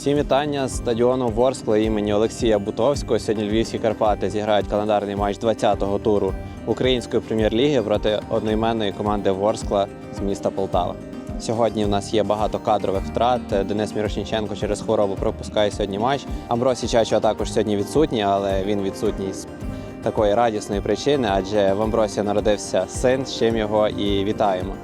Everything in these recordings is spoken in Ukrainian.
Всім вітання з стадіону Ворскла імені Олексія Бутовського. Сьогодні Львівські Карпати зіграють календарний матч 20-го туру Української прем'єр-ліги проти одноіменної команди Ворскла з міста Полтава. Сьогодні в нас є багато кадрових втрат. Денис Мірошніченко через хворобу пропускає сьогодні матч. Амбросій Чачо також сьогодні відсутній, але він відсутній з такої радісної причини, адже в Амбросі народився син, з чим його і вітаємо.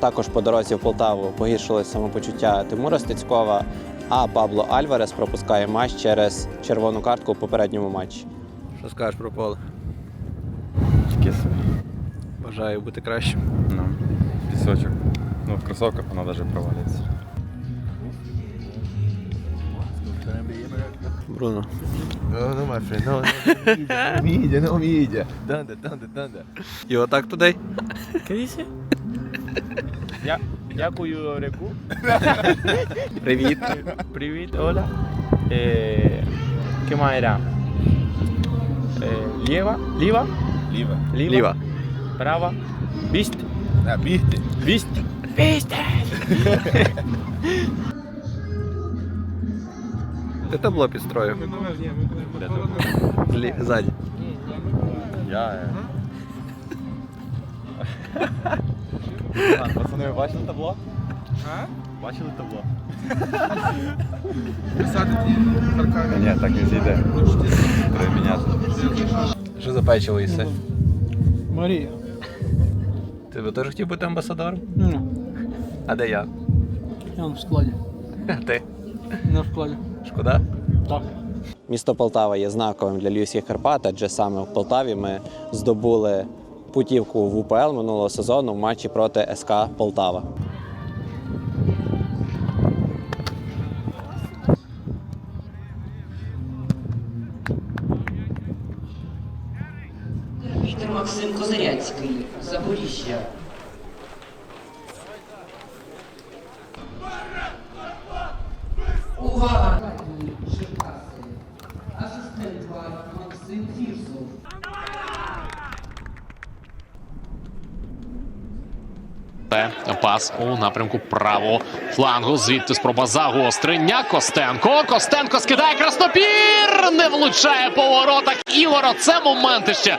Також по дорозі в Полтаву погіршилось самопочуття Тимура Стецькова, а Пабло Альварес пропускає матч через червону картку у попередньому матчі. Що скажеш про поле? Таке собі. Бажаю бути кращим. Ну, пісочок. Ну, в кросовках воно навіть провалюється. Бруно. No, no, my friend, no, no, mídia, não mídia. Danda, danda, danda. І отак туди. Я, дякую, Реку. Привіт. Привіт, Оля. Eh, ¿Qué más era? Eh, Lieva, Liva, Liva. Liva, Ліва. Brava, Viste, Ah, viste? Viste, Viste. Ти табло підстроїв. Ззаді. Я. А, Пацани, ви бачили табло? Бачили табло? Ні, так не зійде. Треба міняти. Що за печиво їси? Марія. Ти би теж хотів бути амбасадором? Ну, А де я? я в складі. А ти? Не в складі. Шкода? Так. Місто Полтава є знаковим для Львівських Карпат, адже саме в Полтаві ми здобули путівку в УПЛ минулого сезону в матчі проти СК Полтава. Вітер Максим Козиряцький, Запоріжжя. Це пас у напрямку правого флангу. Звідти спроба загострення. Костенко. Костенко скидає краснопір. Не влучає по воротах. Ігора. Це моменти ще.